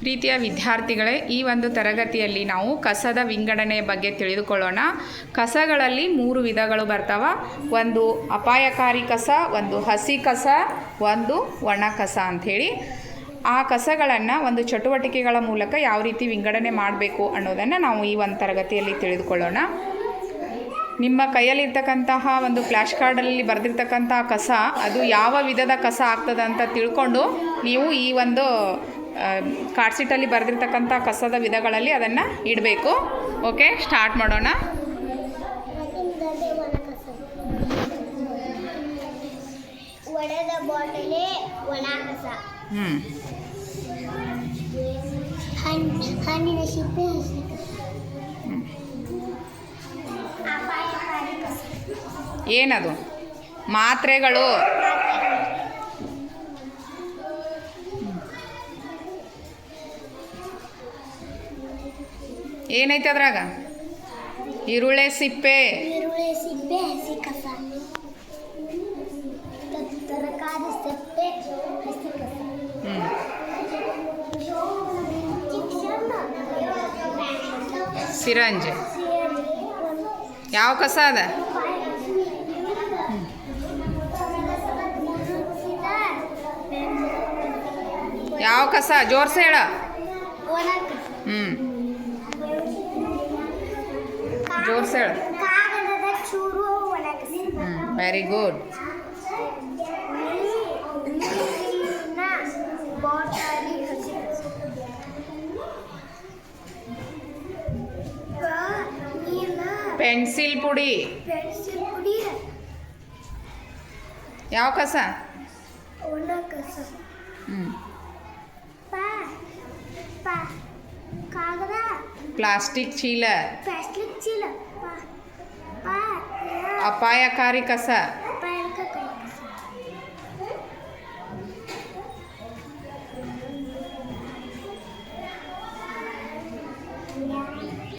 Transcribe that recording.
ಪ್ರೀತಿಯ ವಿದ್ಯಾರ್ಥಿಗಳೇ, ಈ ಒಂದು ತರಗತಿಯಲ್ಲಿ ನಾವು ಕಸದ ವಿಂಗಡಣೆ ಬಗ್ಗೆ ತಿಳಿದುಕೊಳ್ಳೋಣ. ಕಸಗಳಲ್ಲಿ ಮೂರು ವಿಧಗಳು ಬರ್ತಾವ. ಒಂದು ಅಪಾಯಕಾರಿ ಕಸ, ಒಂದು ಹಸಿ ಕಸ, ಒಂದು ಒಣ ಕಸ ಅಂಥೇಳಿ. ಆ ಕಸಗಳನ್ನು ಒಂದು ಚಟುವಟಿಕೆಗಳ ಮೂಲಕ ಯಾವ ರೀತಿ ವಿಂಗಡಣೆ ಮಾಡಬೇಕು ಅನ್ನೋದನ್ನು ನಾವು ಈ ಒಂದು ತರಗತಿಯಲ್ಲಿ ತಿಳಿದುಕೊಳ್ಳೋಣ. ನಿಮ್ಮ ಕೈಯಲ್ಲಿರ್ತಕ್ಕಂತಹ ಒಂದು ಫ್ಲ್ಯಾಶ್ ಕಾರ್ಡಲ್ಲಿ ಬರೆದಿರ್ತಕ್ಕಂತಹ ಕಸ, ಅದು ಯಾವ ವಿಧದ ಕಸ ಆಗ್ತದೆ ಅಂತ ತಿಳ್ಕೊಂಡು ನೀವು ಈ ಒಂದು ಕಾರ್ಡ್ ಶೀಟಲ್ಲಿ ಬರೆದಿರ್ತಕ್ಕಂಥ ಕಸದ ವಿಧಗಳಲ್ಲಿ ಅದನ್ನು ಇಡಬೇಕು. ಓಕೆ ಸ್ಟಾರ್ಟ್ ಮಾಡೋಣ. ಏನದು? ಬಾಟಲೆ ಏನೈತೆ ಅದ್ರಾಗ? ಈರುಳ್ಳಿ ಸಿಪ್ಪೆ. ಸಿರಂಜ್. ಯಾವ ಕಸ ಅದ? ಯಾವ ಕಸ? ಜೋರ್ಸ ಹೇಳ. ಹ್ಞೂ ಜೋರ್ಸ್ ಹೇಳು. ಕಾಗದದ ಚೂರು ಒಣ ಕಸ ಹ್ಞೂ ವೆರಿ ಗುಡ್ ನೀರಿನ ಬಾಟಲಿ ಹಸಿ ಕಸ ನೀರಿನ ಪೆನ್ಸಿಲ್ ಪುಡಿ ಪೆನ್ಸಿಲ್ ಪುಡಿ ಯಾವ ಕಸ ಒಣ ಕಸ ಹ್ಞೂ ಪಾ ಪಾ ಕಾಗದ પ્લાસ્ટિક चील અપાયકારી કસર